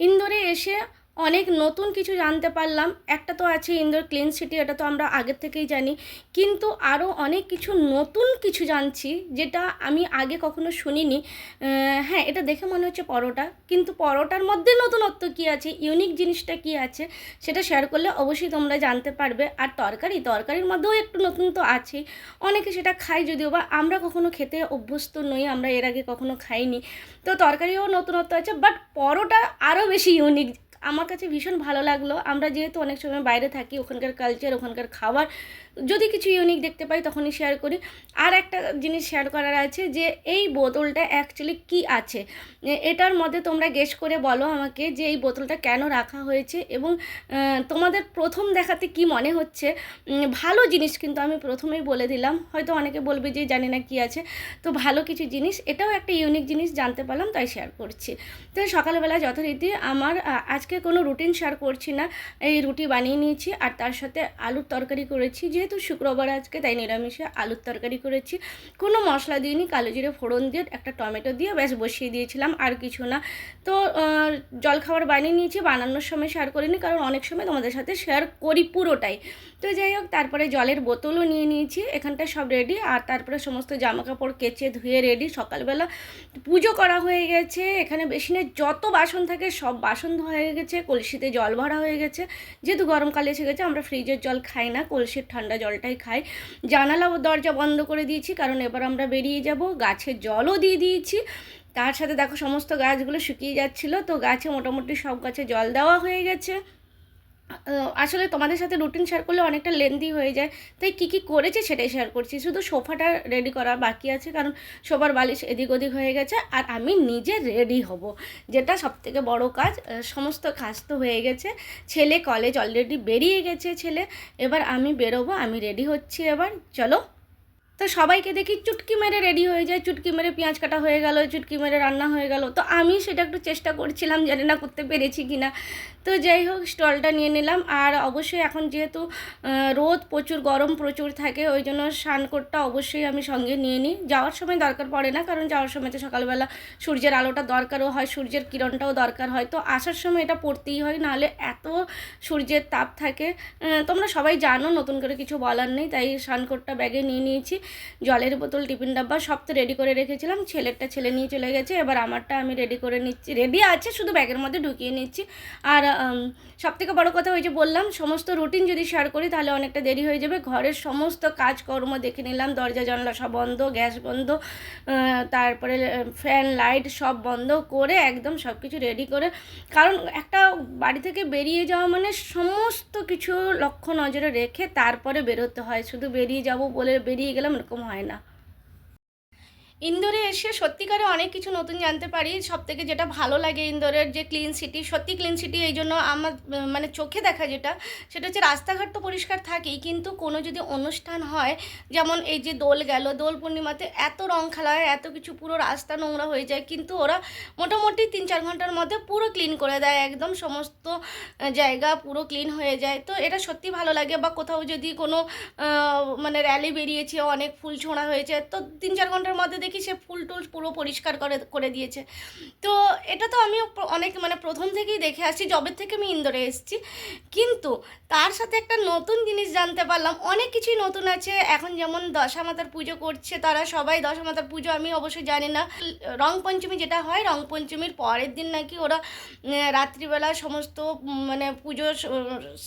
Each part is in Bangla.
ইন্দোরে এসে অনেক নতুন কিছু জানতে পারলাম। একটা তো আছে ইন্দোর ক্লিন সিটি, এটা তো আমরা আগের থেকেই জানি। কিন্তু আরও অনেক কিছু নতুন কিছু জানছি, যেটা আমি আগে কখনো শুনিনি। হ্যাঁ এটা দেখে মনে হচ্ছে পরোটা। কিন্তু পরোটার মধ্যে নতুনত্ব কী আছে? ইউনিক জিনিসটা কী আছে? সেটা শেয়ার করলে অবশ্যই তোমরা জানতে পারবে। আর তরকারি, তরকারির মধ্যেও একটু নতুন তো আছেই অনেকে সেটা খায় যদিও বা আমরা কখনো খেতে অভ্যস্ত নই, আমরা এর আগে কখনো খাইনি। তো তরকারিও নতুনত্ব আছে বাট পরোটা আরও বেশি ইউনিক আমার কাছে ভীষণ ভালো লাগল। আমরা যেহেতু অনেক সময় বাইরে থাকি ওখানকার কালচার ওখানকার খাবার যদি কিছু ইউনিক দেখতে পাই তখনই শেয়ার করি। আর একটা জিনিস শেয়ার করার আছে যে এই বোতলটা অ্যাকচুয়ালি কি আছে? এটার মধ্যে তোমরা গেস করে বলো আমাকে যে এই বোতলটা কেন রাখা হয়েছে এবং তোমাদের প্রথম দেখাতে কি মনে হচ্ছে? ভালো জিনিস কিন্তু আমি প্রথমেই বলে দিলাম। হয়তো অনেকে বলবে যে জানি না কি আছে। তো ভালো কিছু জিনিস এটাও একটা ইউনিক জিনিস জানতে পারলাম তাই শেয়ার করছি। তো সকালবেলা যথারীতি আমার আহ, আজকে কোনো রুটিন শেয়ার করছি না। এই রুটি বানিয়ে নিয়েছি আর তার সাথে আলুর তরকারি করেছি। যেহেতু শুক্রবার আজকে, তাই নিরামিষে আলুর তরকারি করেছি। কোনো মশলা দিইনি, কালো জিরে ফোড়ন দিয়ে একটা টমেটো দিয়ে ব্যাস বসিয়ে দিয়েছিলাম, আর কিছু না। তো জলখাবার বানিয়ে নিয়েছি, বানানোর সময় শেয়ার করিনি, কারণ অনেক সময় তোমাদের সাথে শেয়ার করি পুরোটাই। তো যাই হোক, তারপরে জলের বোতলও নিয়ে নিয়েছি, এখানটা সব রেডি আর তারপরে সমস্ত জামা কাপড় কেচে ধুয়ে রেডি সকালবেলা পুজো করা হয়ে গেছে, এখানে বেসিনে যত বাসন থাকে সব বাসন ধোয়া হয়ে গেছে, কলসিতে জল ভরা হয়ে গেছে। যেহেতু গরমকালে এসে গেছে, আমরা ফ্রিজের জল খাই না, কলসির ঠান্ডা জলটাই খাই। জানালা ও দরজা বন্ধ করে দিয়েছি, কারণ এবার আমরা বেরিয়ে যাব। গাছের জলও দিয়ে দিয়েছি। তার সাথে দেখো, সমস্ত গাছগুলো শুকিয়ে যাচ্ছিল। তো গাছে মোটামুটি সব গাছে জল দেওয়া হয়ে গেছে। আসলে তোমাদের সাথে রুটিন শেয়ার করলে অনেকটা লেন্দি হয়ে যায়। তাই কী কী করেছে সেটাই শেয়ার করছি। শুধু সোফাটা রেডি করা বাকি আছে, কারণ সোফার বালিশ এদিক ওদিক হয়ে গেছে আর আমি নিজে রেডি হব, যেটা সবথেকে বড় কাজ। সমস্ত কাজ তো হয়ে গেছে। ছেলে কলেজ অলরেডি বেরিয়ে গেছে ছেলে। এবার আমি বেরোবো, আমি রেডি হচ্ছি এবার। চলো তো সবাইকে দেখি চুটকি মেরে রেডি হয়ে যায়, চুটকি মেরে পেঁয়াজ কাটা হয়ে গেল, চুটকি মেরে রান্না হয়ে গেল। তো আমি সেটা একটু চেষ্টা করছিলাম, জানি না করতে পেরেছি কি না তো যাই হোক, স্টলটা নিয়ে নিলাম। আর অবশ্যই এখন যেহেতু রোদ প্রচুর, গরম প্রচুর থাকে, ওই জন্য সানকোটটা অবশ্যই আমি সঙ্গে নিয়ে নিই। যাওয়ার সময় দরকার পড়ে না, কারণ যাওয়ার সময় তো সকালবেলা সূর্যের আলোটা দরকারও হয়, সূর্যের কিরণটাও দরকার হয়। তো আসার সময় এটা পড়তেই হয়, নাহলে এত সূর্যের তাপ থাকে। তোমরা সবাই জানো, নতুন করে কিছু বলার নেই, তাই সানকোটটা ব্যাগে নিয়ে নিয়েছি। জলের বোতল, টিফিন ডাব্বা সব তো রেডি করে রেখেছিলাম। ছেলেরটা ছেলে নিয়ে চলে গেছে। এবার আমারটা আমি রেডি করে নিচ্ছি। রেডি আছে, শুধু ব্যাগের মধ্যে ঢুকিয়ে নিচ্ছি। আর সব থেকে বড়ো কথা ওই যে বললাম, সমস্ত রুটিন যদি শেয়ার করি তাহলে অনেকটা দেরি হয়ে যাবে। ঘরের সমস্ত কাজকর্ম দেখে নিলাম। দরজা, জানলা সব বন্ধ, গ্যাস বন্ধ তারপরে ফ্যান লাইট সব বন্ধ করে একদম সব কিছু রেডি করে। কারণ একটা বাড়ি থেকে বেরিয়ে যাওয়া মানে সমস্ত কিছু লক্ষ্য নজরে রেখে তারপরে বেরোতে হয়। শুধু বেরিয়ে যাব বলে বেরিয়ে গেলাম এরকম হয় না। ইন্দোরে এসে সত্যিকারে অনেক কিছু নতুন জানতে পারি। সব থেকে যেটা ভালো লাগে ইন্দোরের যে ক্লিন সিটি সত্যি ক্লিন সিটি এই জন্য আমার মানে চোখে দেখা যেটা, সেটা হচ্ছে রাস্তাঘাট তো পরিষ্কার থাকেই, কিন্তু কোনো যদি অনুষ্ঠান হয়, যেমন এই যে দোল গেল, দোল পূর্ণিমাতে এত রং খেলা হয়, এত কিছু পুরো রাস্তা নোংরা হয়ে যায়, কিন্তু ওরা মোটামুটি তিন চার ঘণ্টার মধ্যে পুরো ক্লিন করে দেয়, একদম সমস্ত জায়গা পুরো ক্লিন হয়ে যায়। তো এটা সত্যি ভালো লাগে, বা কোথাও যদি কোনো মানে র্যালি বেরিয়েছে, অনেক ফুল ছোঁড়া হয়েছে, তো তিন চার ঘণ্টার মধ্যে দেখি সে ফুল টুল পুরো পরিষ্কার করে করে দিয়েছে। তো এটা তো আমি অনেক মানে প্রথম থেকেই দেখে আসছি জবের থেকে আমি ইন্দোরে এসেছি। কিন্তু তার সাথে একটা নতুন জিনিস জানতে পারলাম, অনেক কিছুই নতুন আছে। এখন যেমন দশা মাতার পুজো করছে তারা সবাই, দশা মাতার পুজো আমি অবশ্যই জানি না। রং পঞ্চমী যেটা হয়, রং পঞ্চমীর পরের দিন নাকি ওরা রাত্রিবেলা সমস্ত মানে পুজো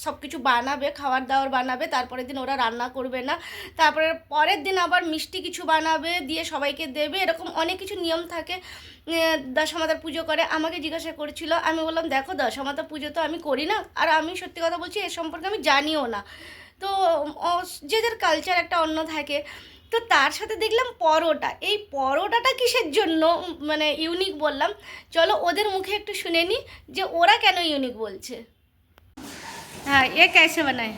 সব কিছু বানাবে খাবার দাবার বানাবে, তারপরের দিন ওরা রান্না করবে না। তারপরে পরের দিন আবার মিষ্টি কিছু বানাবে, দিয়ে সবাইকে দেবে এরকম অনেক কিছু নিয়ম থাকে আহ, দশমাতার পুজো করে আমাকে জিজ্ঞাসা করেছিল আমি বললাম দেখো দশমাতা পুজো তো আমি করি না আর আমি সত্যি কথা বলছি এ সম্পর্কে আমি জানিও না তো অ- যে যার কালচার একটা অন্য থাকে তো তার সাথে দেখলাম পরোটা এই পরোটাটা কিসের জন্য উম, মানে ইউনিক বললাম চলো ওদের মুখে একটু শুনে নিই যে ওরা কেন ইউনিক বলছে হ্যাঁ এ कैसे बनाए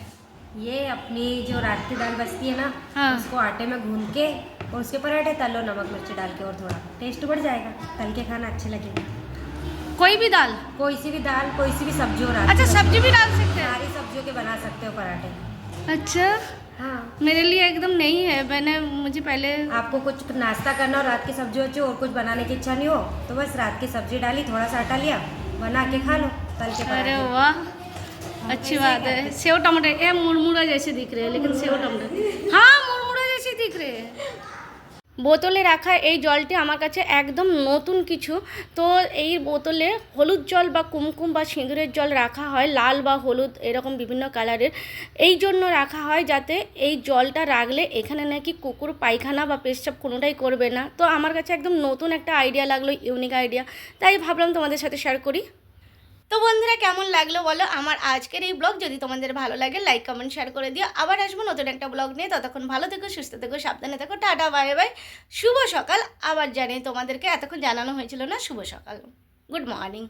ये अपनी जो रात की दाल बचती है ना हाँ। उसको आटे में गूंद के और उसके पराठे तलो नमक मिर्च डाल के और थोड़ा। टेस्ट बढ़ जाएगा। तल के खाना अच्छे लगेगा। कोई भी दाल? कोई सी भी दाल कोई सी भी सब्ज़ी हो रात अच्छा सब्ज़ी भी डाल सकते हैं? सारी सब्जियों के बना सकते हो पराठे। अच्छा? हाँ। मेरे लिए एकदम नहीं है। मैंने मुझे पहले आपको कुछ नाश्ता करना हो रात की सब्ज़ी वब्जी और कुछ बनाने की इच्छा नहीं हो तो बस रात की सब्ज़ी डाली थोड़ा सा आटा लिया बना के खा लो तल के अरे वाह अच्छी बात है। सेव टमाटर ये मुरमुरा जैसे दिख रहे हैं लेकिन सेव टमाटर। हाँ मुरमुरा जैसे दिख रहे हैं। বোতলে রাখা এই জলটি আমার কাছে একদম নতুন কিছু। তো এই বোতলে হলুদ জল বা কুমকুম বা সিঁদুরের জল রাখা হয়, লাল বা হলুদ এরকম বিভিন্ন কালারের। এই জন্য রাখা হয় যাতে এই জলটা রাখলে এখানে নাকি কুকুর, পায়খানা বা পেশাব কোনোটাই করবে না। তো আমার কাছে একদম নতুন একটা আইডিয়া লাগল, ইউনিক আইডিয়া। তাই ভাবলাম তোমাদের সাথে শেয়ার করি। তো বন্ধুরা, কেমন লাগল বলো আমার আজকের এই ব্লগ যদি তোমাদের ভালো লাগে লাইক কমেন্ট শেয়ার করে দিও। আবার আসব নতুন একটা ব্লগ নিয়ে। ততক্ষণ ভালো থেকো, সুস্থ থেকো, সাবধানে থেকো। টাটা বাই বাই শুভ সকাল। আবার জানি তোমাদেরকে এতক্ষণ জানানো হয়েছিল না। শুভ সকাল। Good morning